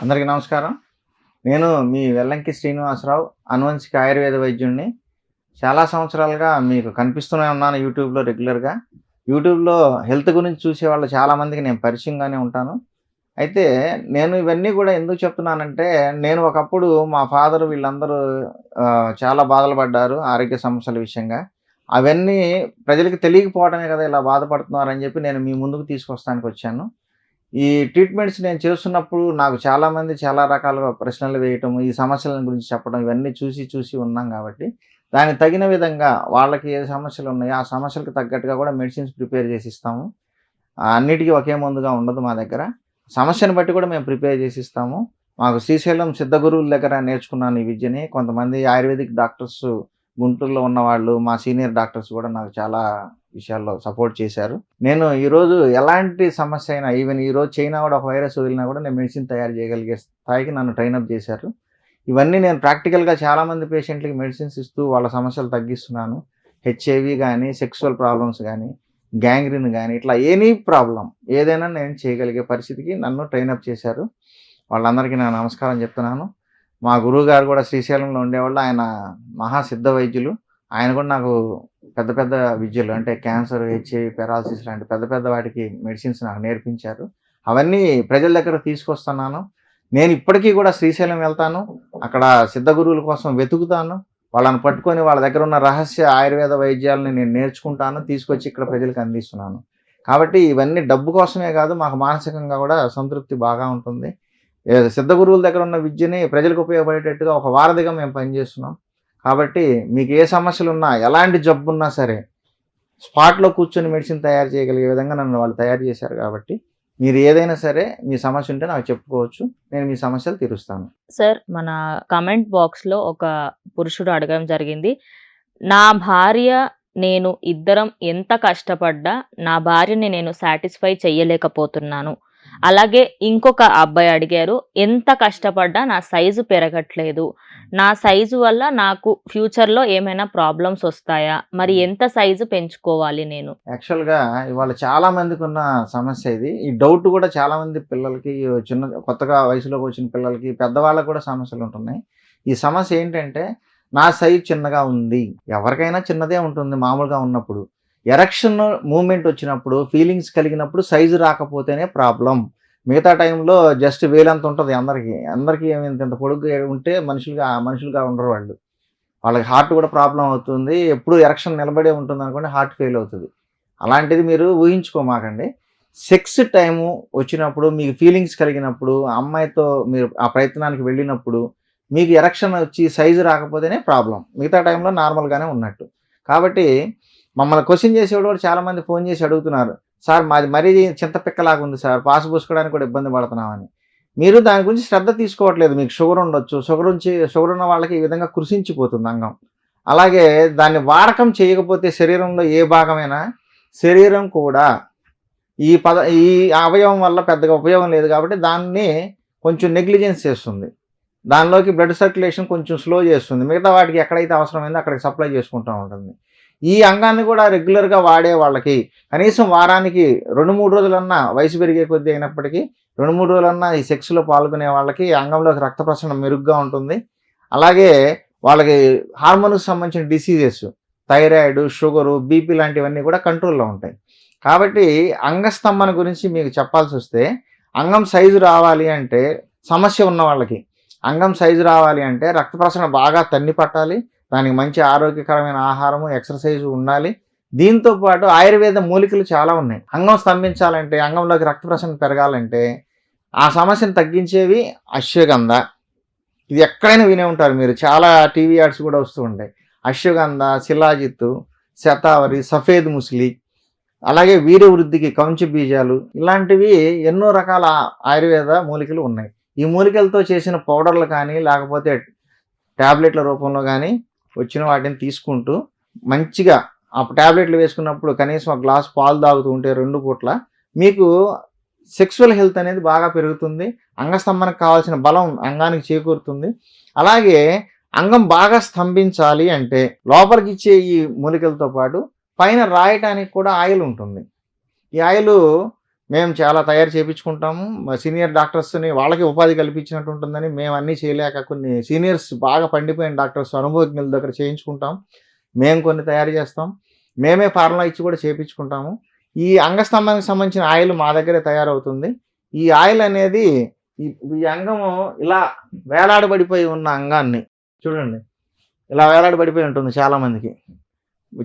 అందరికీ నమస్కారం. నేను మీ వెల్లంకి శ్రీనివాసరావు అనువంశిక ఆయుర్వేద వైద్యుడిని చాలా సంవత్సరాలుగా మీకు కనిపిస్తూనే ఉన్నాను యూట్యూబ్లో రెగ్యులర్గా. యూట్యూబ్లో హెల్త్ గురించి చూసే వాళ్ళు చాలామందికి నేను పరిచయంగానే ఉంటాను. అయితే నేను ఇవన్నీ కూడా ఎందుకు చెప్తున్నానంటే నేను ఒకప్పుడు మా ఫాదర్ వీళ్ళందరూ చాలా బాధలు పడ్డారు ఆరోగ్య సమస్యల విషయంగా. అవన్నీ ప్రజలకు తెలియకపోవడమే కదా ఇలా బాధపడుతున్నారని చెప్పి నేను మీ ముందుకు తీసుకొస్తానికి వచ్చాను. ఈ ట్రీట్మెంట్స్ నేను చేస్తున్నప్పుడు నాకు చాలామంది చాలా రకాలుగా ప్రశ్నలు వేయటం ఈ సమస్యల గురించి చెప్పడం ఇవన్నీ చూసి చూసి ఉన్నాం కాబట్టి దానికి తగిన విధంగా వాళ్ళకి ఏ సమస్యలు ఉన్నాయో ఆ సమస్యలకు తగ్గట్టుగా కూడా మెడిసిన్స్ ప్రిపేర్ చేసి ఇస్తాము. అన్నిటికీ ఒకే మందుగా ఉండదు మా దగ్గర. సమస్యను బట్టి కూడా మేము ప్రిపేర్ చేసి ఇస్తాము. మాకు శ్రీశైలం సిద్ధ గురువుల దగ్గర నేర్చుకున్నాను ఈ విద్యని. కొంతమంది ఆయుర్వేదిక్ డాక్టర్స్ గుంటూరులో ఉన్నవాళ్ళు మా సీనియర్ డాక్టర్స్ కూడా నాకు చాలా విషయాల్లో సపోర్ట్ చేశారు. నేను ఈరోజు ఎలాంటి సమస్య అయినా ఈవెన్ ఈరోజు చైనా కూడా ఒక వైరస్ వదిలినా కూడా నేను మెడిసిన్ తయారు చేయగలిగే స్థాయికి నన్ను ట్రైనప్ చేశారు. ఇవన్నీ నేను ప్రాక్టికల్గా చాలామంది పేషెంట్లకి మెడిసిన్స్ ఇస్తూ వాళ్ళ సమస్యలు తగ్గిస్తున్నాను. హెచ్ఐవి కానీ సెక్సువల్ ప్రాబ్లమ్స్ కానీ గ్యాంగ్రీన్ కానీ ఇట్లా ఎనీ ప్రాబ్లం ఏదైనా నేను చేయగలిగే పరిస్థితికి నన్ను ట్రైనప్ చేశారు. వాళ్ళందరికీ నా నమస్కారం చెప్తున్నాను. మా గురువు గారు కూడా శ్రీశైలంలో ఉండేవాళ్ళు. ఆయన మహాసిద్ధ వైద్యులు ఆయన కూడా నాకు పెద్ద పెద్ద విద్యలు అంటే క్యాన్సర్ హెచ్ఐవి పెరాలసిస్ లాంటి పెద్ద పెద్ద వాటికి మెడిసిన్స్ నాకు నేర్పించారు. అవన్నీ ప్రజల దగ్గర తీసుకొస్తున్నాను. నేను ఇప్పటికీ కూడా శ్రీశైలం వెళ్తాను. అక్కడ సిద్ధ గురువుల కోసం వెతుకుతాను. వాళ్ళని పట్టుకొని వాళ్ళ దగ్గర ఉన్న రహస్య ఆయుర్వేద వైద్యాలని నేను నేర్చుకుంటాను తీసుకొచ్చి ఇక్కడ ప్రజలకు అందిస్తున్నాను. కాబట్టి ఇవన్నీ డబ్బు కోసమే కాదు మాకు మానసికంగా కూడా సంతృప్తి బాగా ఉంటుంది. సిద్ధ గురువుల దగ్గర ఉన్న విద్యని ప్రజలకు ఉపయోగపడేటట్టుగా ఒక వారధిగా మేము పనిచేస్తున్నాం. కాబట్టి మీకు ఏ సమస్యలు ఉన్నా ఎలాంటి జబ్బు ఉన్నా సరే స్పాట్లో కూర్చొని మెడిసిన్ తయారు చేయగలిగే విధంగా నన్ను వాళ్ళు తయారు చేశారు కాబట్టి మీరు ఏదైనా సరే మీ సమస్య ఉంటే నాకు చెప్పుకోవచ్చు. నేను మీ సమస్యలు తీరుస్తాను. సార్ మన కమెంట్ బాక్స్లో ఒక పురుషుడు అడగడం జరిగింది. నా భార్య నేను ఇద్దరం ఎంత కష్టపడ్డా నా భార్యని నేను సాటిస్ఫై చేయలేకపోతున్నాను అలాగే ఇంకొక అబ్బాయి అడిగారు ఎంత కష్టపడ్డా నా సైజు పెరగట్లేదు. నా సైజు వల్ల నాకు ఫ్యూచర్లో ఏమైనా ప్రాబ్లమ్స్ వస్తాయా? మరి ఎంత సైజు పెంచుకోవాలి నేను? యాక్చువల్గా ఇవాళ చాలా మందికి ఉన్న సమస్య ఇది. ఈ డౌట్ కూడా చాలా మంది పిల్లలకి చిన్న కొత్తగా వయసులోకి వచ్చిన పిల్లలకి పెద్దవాళ్ళకి కూడా సమస్యలు ఉంటున్నాయి. ఈ సమస్య ఏంటంటే నా సైజ్ చిన్నగా ఉంది. ఎవరికైనా చిన్నదే ఉంటుంది మామూలుగా ఉన్నప్పుడు. ఎరక్షన్ మూమెంట్ వచ్చినప్పుడు ఫీలింగ్స్ కలిగినప్పుడు సైజు రాకపోతేనే ప్రాబ్లం. మిగతా టైంలో జస్ట్ వేలంత ఉంటుంది అందరికీ. అందరికీ ఏమైంది ఇంత ఇంత పొడుగు ఉంటే మనుషులుగా మనుషులుగా ఉండరు వాళ్ళు. వాళ్ళకి హార్ట్ కూడా ప్రాబ్లం అవుతుంది. ఎప్పుడు ఎరక్షన్ నిలబడే ఉంటుంది అనుకోండి హార్ట్ ఫెయిల్ అవుతుంది. అలాంటిది మీరు ఊహించుకోమాకండి సెక్స్ టైము వచ్చినప్పుడు మీకు ఫీలింగ్స్ కలిగినప్పుడు ఆ అమ్మాయితో మీరు ఆ ప్రయత్నానికి వెళ్ళినప్పుడు మీకు ఎరక్షన్ వచ్చి సైజు రాకపోతేనే ప్రాబ్లం. మిగతా టైంలో నార్మల్గానే ఉన్నట్టు. కాబట్టి మమ్మల్ని క్వశ్చన్ చేసేవాడు కూడా చాలామంది ఫోన్ చేసి అడుగుతున్నారు. సార్ మాది మరీ చింతపిక్కలాగా ఉంది సార్ పాస్ పూసుకోవడానికి కూడా ఇబ్బంది పడుతున్నామని. మీరు దాని గురించి శ్రద్ధ తీసుకోవట్లేదు మీకు షుగర్ ఉండొచ్చు షుగర్ ఉంచి షుగర్ ఉన్న వాళ్ళకి ఈ విధంగా కృషించిపోతుంది అంగం. అలాగే దాన్ని వాడకం చేయకపోతే శరీరంలో ఏ భాగమైనా శరీరం కూడా ఈ పద ఈ అవయవం వల్ల పెద్దగా ఉపయోగం లేదు కాబట్టి దాన్ని కొంచెం నెగ్లిజెన్స్ చేస్తుంది. దానిలోకి బ్లడ్ సర్క్యులేషన్ కొంచెం స్లో చేస్తుంది. మిగతా వాటికి ఎక్కడైతే అవసరమైందో అక్కడికి సప్లై చేసుకుంటూ ఉంటుంది. ఈ అంగాన్ని కూడా రెగ్యులర్గా వాడే వాళ్ళకి కనీసం వారానికి రెండు మూడు రోజులన్నా వయసు పెరిగే కొద్దీ అయినప్పటికీ రెండు మూడు రోజులన్నా ఈ సెక్స్లో పాల్గొనే వాళ్ళకి ఈ అంగంలోకి రక్త ప్రసరణ మెరుగ్గా ఉంటుంది. అలాగే వాళ్ళకి హార్మోన్కి సంబంధించిన డిసీజెస్ థైరాయిడ్ షుగరు బీపీ లాంటివన్నీ కూడా కంట్రోల్లో ఉంటాయి. కాబట్టి అంగస్తంభన గురించి మీకు చెప్పాల్సి వస్తే అంగం సైజు రావాలి అంటే సమస్య ఉన్న వాళ్ళకి అంగం సైజు రావాలి అంటే రక్త ప్రసరణ బాగా తన్ని పట్టాలి. దానికి మంచి ఆరోగ్యకరమైన ఆహారము ఎక్సర్సైజ్ ఉండాలి. దీంతో పాటు ఆయుర్వేద మూలికలు చాలా ఉన్నాయి. అంగం స్తంభించాలంటే అంగంలోకి రక్త ప్రసరణ పెరగాలంటే ఆ సమస్యను తగ్గించేవి అశ్వగంధ. ఇది ఎక్కడైనా వినే ఉంటారు మీరు. చాలా టీవీ యాడ్స్ కూడా వస్తూ ఉంటాయి. అశ్వగంధ శిలాజిత్తు శతావరి సఫేద్ ముస్లి అలాగే వీరవృద్ధికి కౌంచి బీజాలు ఇలాంటివి ఎన్నో రకాల ఆయుర్వేద మూలికలు ఉన్నాయి. ఈ మూలికలతో చేసిన పౌడర్లు కానీ లేకపోతే ట్యాబ్లెట్ల రూపంలో కానీ వచ్చిన వాటిని తీసుకుంటూ మంచిగా ఆ ట్యాబ్లెట్లు వేసుకున్నప్పుడు కనీసం ఒక గ్లాస్ పాలు తాగుతూ ఉంటే రెండు పూట్ల మీకు సెక్సువల్ హెల్త్ అనేది బాగా పెరుగుతుంది అంగస్తంభనకు కావాల్సిన బలం అంగానికి చేకూరుతుంది. అలాగే అంగం బాగా స్తంభించాలి అంటే లోపలికి ఇచ్చే ఈ మూలికలతో పాటు పైన రాయటానికి కూడా ఆయిల్ ఉంటుంది. ఈ ఆయిల్ మేము చాలా తయారు చేయించుకుంటాము మా సీనియర్ డాక్టర్స్ని వాళ్ళకి ఉపాధి కల్పించినట్టు ఉంటుందని మేము అన్నీ చేయలేక కొన్ని సీనియర్స్ బాగా పండిపోయిన డాక్టర్స్ అనుభవజ్ఞుల దగ్గర చేయించుకుంటాం. మేము కొన్ని తయారు చేస్తాం. మేమే ఫార్ములా ఇచ్చి కూడా చేయించుకుంటాము ఈ అంగస్తంభానికి సంబంధించిన ఆయిల్ మా దగ్గరే తయారవుతుంది. ఈ ఆయిల్ అనేది ఈ ఈ అంగము ఇలా వేలాడబడిపోయి ఉన్న అంగాన్ని చూడండి. ఇలా వేలాడబడిపోయి ఉంటుంది చాలామందికి.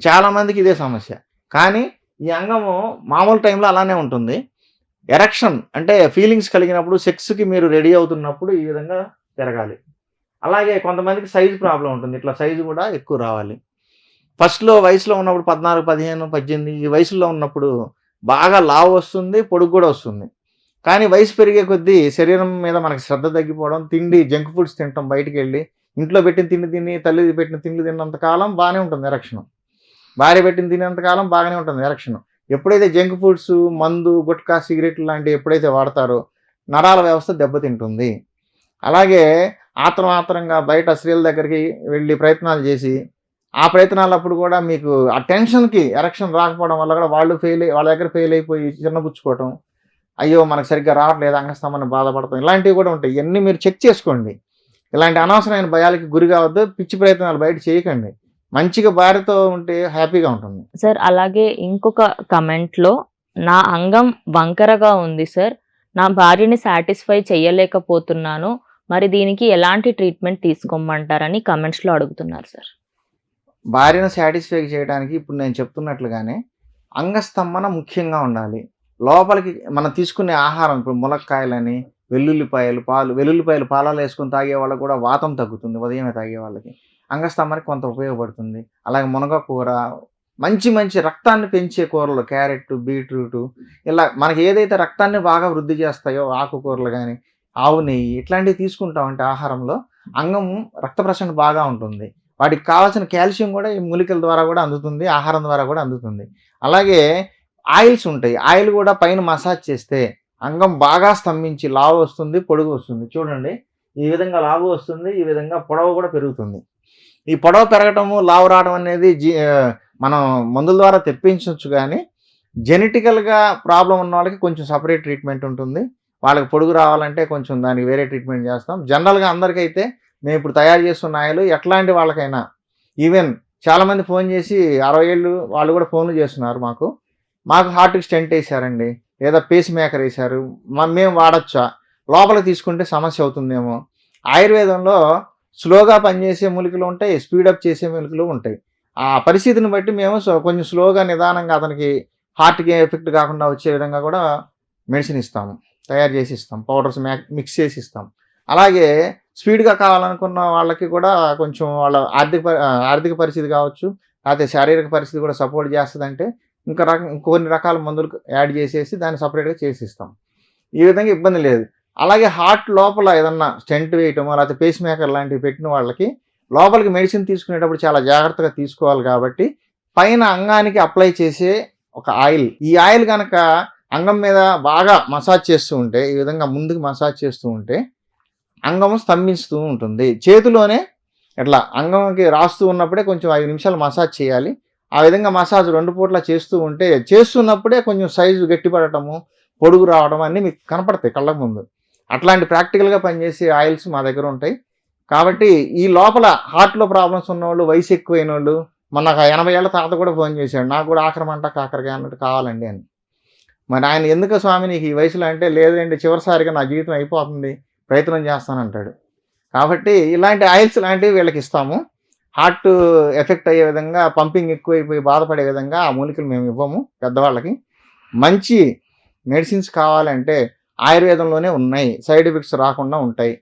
చాలామందికి ఇదే సమస్య. కానీ ఈ అంగము మామూలు టైంలో అలానే ఉంటుంది. ఎరక్షన్ అంటే ఫీలింగ్స్ కలిగినప్పుడు సెక్స్కి మీరు రెడీ అవుతున్నప్పుడు ఈ విధంగా తిరగాలి అలాగే కొంతమందికి సైజు ప్రాబ్లం ఉంటుంది. ఇట్లా సైజు కూడా ఎక్కువ రావాలి. ఫస్ట్లో వయసులో ఉన్నప్పుడు పద్నాలుగు పదిహేను పద్దెనిమిది ఈ వయసులో ఉన్నప్పుడు బాగా లావు వస్తుంది పొడుగు కూడా వస్తుంది. కానీ వయసు పెరిగే కొద్దీ శరీరం మీద మనకి శ్రద్ధ తగ్గిపోవడం తిండి జంక్ ఫుడ్స్ తినటం బయటికి వెళ్ళి ఇంట్లో పెట్టిన తిండి తిని తల్లి పెట్టిన తిండి తిన్నంత కాలం బాగానే ఉంటుంది ఎరక్షన్. భార్య పెట్టిన తినేంతకాలం బాగానే ఉంటుంది ఎరక్షన్. ఎప్పుడైతే జంక్ ఫుడ్స్ మందు గుట్కా సిగరెట్లు లాంటివి ఎప్పుడైతే వాడతారో నరాల వ్యవస్థ దెబ్బతింటుంది. అలాగే ఆత్రమాత్రంగా బయట స్త్రీల దగ్గరికి వెళ్ళి ప్రయత్నాలు చేసి ఆ ప్రయత్నాలప్పుడు కూడా మీకు ఆ టెన్షన్కి ఎరక్షన్ రాకపోవడం వల్ల కూడా వాళ్ళు ఫెయిల్ వాళ్ళ దగ్గర ఫెయిల్ అయిపోయి చిన్నపుచ్చుకోవటం అయ్యో మనకు సరిగ్గా రావట్లేదు అంగస్తామని బాధపడతాం ఇలాంటివి కూడా ఉంటాయి. ఇవన్నీ మీరు చెక్ చేసుకోండి. ఇలాంటి అనవసరమైన భయాలకి గురి కావద్దు. పిచ్చి ప్రయత్నాలు బయట చేయకండి. మంచిగా భార్యతో ఉంటే హ్యాపీగా ఉంటుంది. సార్ అలాగే ఇంకొక కమెంట్లో నా అంగం వంకరగా ఉంది సార్. నా భార్యని సాటిస్ఫై చేయలేకపోతున్నాను మరి దీనికి ఎలాంటి ట్రీట్మెంట్ తీసుకోమంటారని కమెంట్స్లో అడుగుతున్నారు సార్. భార్యను సాటిస్ఫై చేయడానికి ఇప్పుడు నేను చెప్తున్నట్లుగానే అంగస్తంభన ముఖ్యంగా ఉండాలి. లోపలికి మనం తీసుకునే ఆహారం ఇప్పుడు ములక్కాయలని వెల్లుల్లిపాయలు పాలు వెల్లుల్లిపాయలు పాలలో వేసుకొని తాగే వాళ్ళకి కూడా వాతం తగ్గుతుంది ఉదయమే తాగే వాళ్ళకి. అంగస్తంభానికి కొంత ఉపయోగపడుతుంది. అలాగే మునగ కూర మంచి మంచి రక్తాన్ని పెంచే కూరలు క్యారెట్ బీట్రూట్ ఇలా మనకి ఏదైతే రక్తాన్ని బాగా వృద్ధి చేస్తాయో ఆకుకూరలు కానీ ఆవు నెయ్యి ఇట్లాంటివి తీసుకుంటామంటే ఆహారంలో అంగం రక్త ప్రసరణ బాగా ఉంటుంది. వాటికి కావాల్సిన కాల్షియం కూడా ఈ మూలికల ద్వారా కూడా అందుతుంది ఆహారం ద్వారా కూడా అందుతుంది. అలాగే ఆయిల్స్ ఉంటాయి. ఆయిల్ కూడా పైన మసాజ్ చేస్తే అంగం బాగా స్తంభించి లావు వస్తుంది పొడుగు వస్తుంది. చూడండి ఈ విధంగా లావు వస్తుంది ఈ విధంగా పొడవు కూడా పెరుగుతుంది. ఈ పొడవు పెరగటము లావు రావడం అనేది జీ మనం మందుల ద్వారా తెప్పించవచ్చు కానీ జెనెటికల్గా ప్రాబ్లం ఉన్న వాళ్ళకి కొంచెం సపరేట్ ట్రీట్మెంట్ ఉంటుంది. వాళ్ళకి పొడుగు రావాలంటే కొంచెం దానికి వేరే ట్రీట్మెంట్ చేస్తాం. జనరల్గా అందరికైతే మేము ఇప్పుడు తయారు చేస్తున్న ఆయిల్ ఎట్లాంటి వాళ్ళకైనా ఈవెన్ చాలామంది ఫోన్ చేసి అరవై ఏళ్ళు వాళ్ళు కూడా ఫోన్లు చేస్తున్నారు మాకు. మాకు హార్ట్కి స్టెంట్ వేసారండి. లేదా పేస్ మేకర్ వేశారు మ- మేము వాడచ్చా? లోపల తీసుకుంటే సమస్య అవుతుందేమో. ఆయుర్వేదంలో స్లోగా పనిచేసే మూలికలు ఉంటాయి స్పీడప్ చేసే మూలికలు ఉంటాయి. ఆ పరిస్థితిని బట్టి మేము కొంచెం స్లోగా నిదానంగా అతనికి హార్ట్కి ఎఫెక్ట్ కాకుండా వచ్చే విధంగా కూడా మెడిసిన్ ఇస్తాము. తయారు చేసి ఇస్తాం. పౌడర్స్ మిక్స్ చేసి ఇస్తాం. అలాగే స్పీడ్గా కావాలనుకున్న వాళ్ళకి కూడా కొంచెం వాళ్ళ ఆర్థిక ఆర్థిక పరిస్థితి కావచ్చు లేకపోతే శారీరక పరిస్థితి కూడా సపోర్ట్ చేస్తుందంటే ఇంకా రకం కొన్ని రకాల మందులు యాడ్ చేసేసి దాన్ని సపరేట్గా చేసి ఇస్తాం. ఈ విధంగా ఇబ్బంది లేదు. అలాగే హార్ట్ లోపల ఏదన్నా స్టెంట్ వేయటమో లేకపోతే పేస్ మేకర్ లాంటివి పెట్టిన వాళ్ళకి లోపలికి మెడిసిన్ తీసుకునేటప్పుడు చాలా జాగ్రత్తగా తీసుకోవాలి కాబట్టి పైన అంగానికి అప్లై చేసే ఒక ఆయిల్ ఈ ఆయిల్ కనుక అంగం మీద బాగా మసాజ్ చేస్తూ ఉంటే ఈ విధంగా ముందుకు మసాజ్ చేస్తూ ఉంటే అంగం స్తంభిస్తూ ఉంటుంది. చేతిలోనే ఇట్లా అంగంకి రాస్తూ ఉన్నప్పుడే కొంచెం ఐదు నిమిషాలు మసాజ్ చేయాలి. ఆ విధంగా మసాజ్ రెండు పూట్ల చేస్తూ ఉంటే చేస్తున్నప్పుడే కొంచెం సైజు గట్టిపడటము పొడుగు రావడం అన్నీ మీకు కనపడతాయి కళ్ళ ముందు. అట్లాంటి ప్రాక్టికల్గా పనిచేసే ఆయిల్స్ మా దగ్గర ఉంటాయి. కాబట్టి ఈ లోపల హార్ట్లో ప్రాబ్లమ్స్ ఉన్నవాళ్ళు వయసు ఎక్కువైన వాళ్ళు మొన్న ఎనభై ఏళ్ళ తాత కూడా ఫోన్ చేశాడు. నాకు కూడా ఆక్రమంట కాకరకాయ అన్నట్టు కావాలండి అని. మరి ఆయన ఎందుకు స్వామి నీకు ఈ వయసులో అంటే లేదండి చివరిసారిగా నా జీవితం అయిపోతుంది ప్రయత్నం చేస్తానంటాడు. కాబట్టి ఇలాంటి ఆయిల్స్ లాంటివి వీళ్ళకి ఇస్తాము. హార్ట్ ఎఫెక్ట్ అయ్యే విధంగా పంపింగ్ ఎక్కువైపోయి బాధపడే విధంగా ఆ మూలికలు మేము ఇవ్వము పెద్దవాళ్ళకి. మంచి మెడిసిన్స్ కావాలంటే ఆయుర్వేదంలోనే ఉన్నాయి. సైడ్ ఎఫెక్ట్స్ రాకుండా ఉంటాయి.